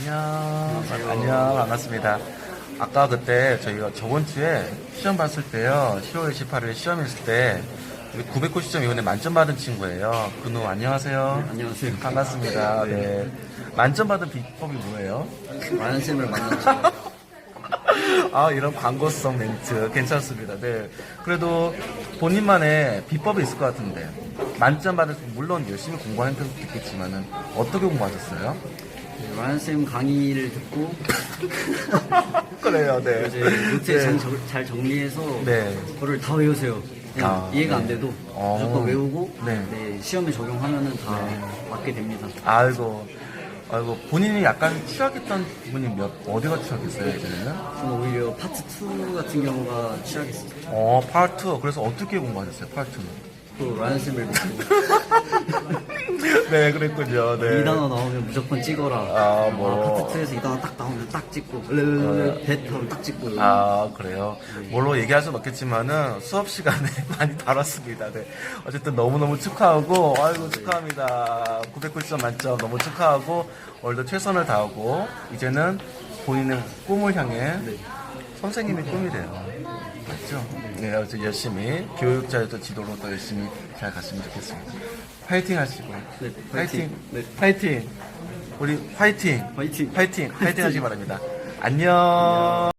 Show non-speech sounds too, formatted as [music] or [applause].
안녕. 안녕. 반갑습니다. 아까 그때 저희가 저번 주에 시험 봤을 때요. 10월 28일 시험했을 때 990점 만점 받은 친구예요. 근우 안녕하세요. 안녕하세요. 반갑습니다. 네. 만점 받은 비법이 뭐예요? 마연 쌤을 만났죠. [laughs] 아, 이런 광고성 멘트 괜찮습니다. 네. 그래도 본인만의 비법이 있을 것 같은데. 만점 받을 때 물론 열심히 공부하는 것도 있겠지만은 어떻게 공부하셨어요? 네, 마연 쌤 강의를 듣고 [laughs] 그래요, 네. 이제 노트에 잘, 정- 잘 정리해서 네. 그거를 다 외우세요. 그냥 아, 이해가 네. 안 돼도 어. 무조건 외우고 네. 네, 시험에 적용하면은 다 맞게 됩니다. 아이고, 아이고, 본인이 약간 취약했던 부분이 몇, 어디가 취약했어요? 저는 오히려 파트 2 같은 경우가 취약했어요. 어, 파트. 그래서 어떻게 공부하셨어요, 파트는? 쌤을 믿고 [laughs] 네, 그랬군요, 네. 이 단어 나오면 무조건 찍어라. 아, 뭐. 파트 2에서 이 단어 딱 나오면 딱 찍고 벳 하면 딱 찍고 아, 그래요? 뭘로 얘기할 수는 없겠지만은 수업 시간에 [laughs] 많이 다뤘습니다. 네. 어쨌든 너무너무 축하하고, 아이고, 축하합니다. 990점 만점 너무 축하하고, 오늘도 최선을 다하고, 이제는 본인의 꿈을 향해 선생님이 꿈이래요. 맞죠? 네, 아주 열심히 교육자의 또 지도로 또 열심히 잘 갔으면 좋겠습니다. 파이팅 하시고. 네, 파이팅. 파이팅. 네. 파이팅. 우리 파이팅. 화이팅. 파이팅. 파이팅 하시기 바랍니다. 안녕.